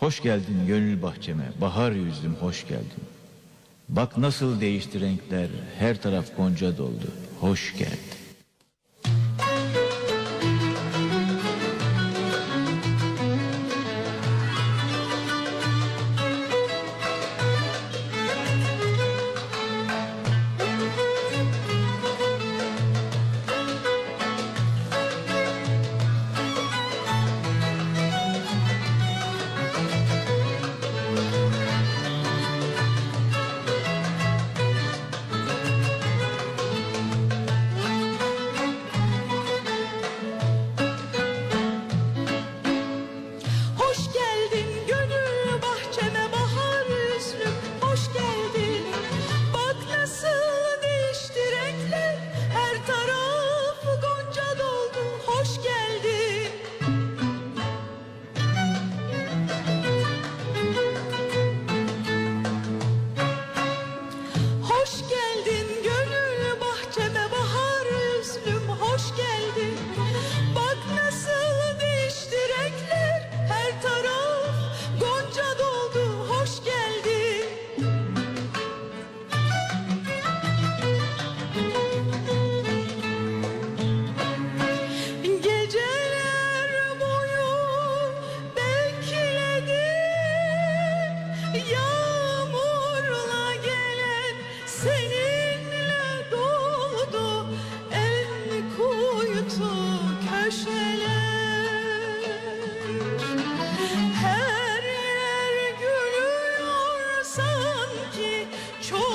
Hoş geldin gönül bahçeme, bahar yüzlüm hoş geldin. Bak nasıl değişti renkler, her taraf gonca doldu, hoş geldin.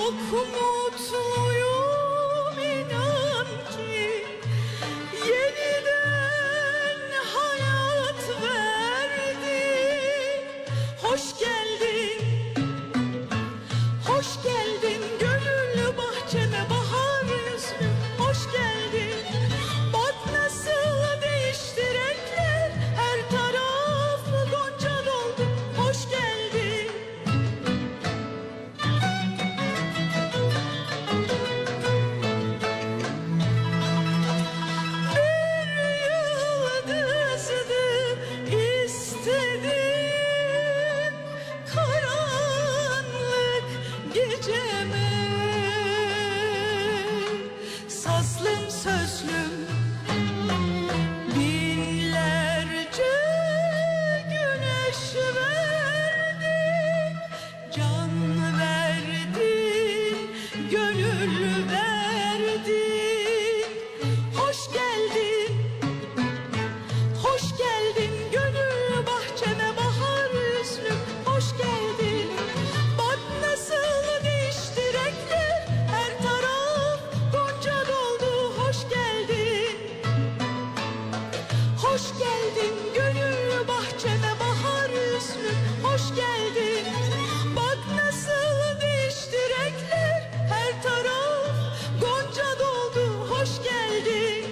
Çok mutluyum inan ki Yeniden hayat verdin Hoş geldin Hoş geldin Hoş geldin gönül bahçeme bahar yüzlüm hoş geldin Bak nasıl değişti renkler her taraf gonca doldu hoş geldin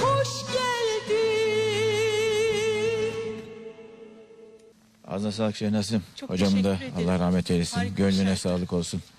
Hoş geldin. Ağzına sağlık Şehnaz'ım. Çok Hocamın da teşekkür ederim. Allah rahmet eylesin. Harika bir Gönlüne şarkı. sağlık olsun.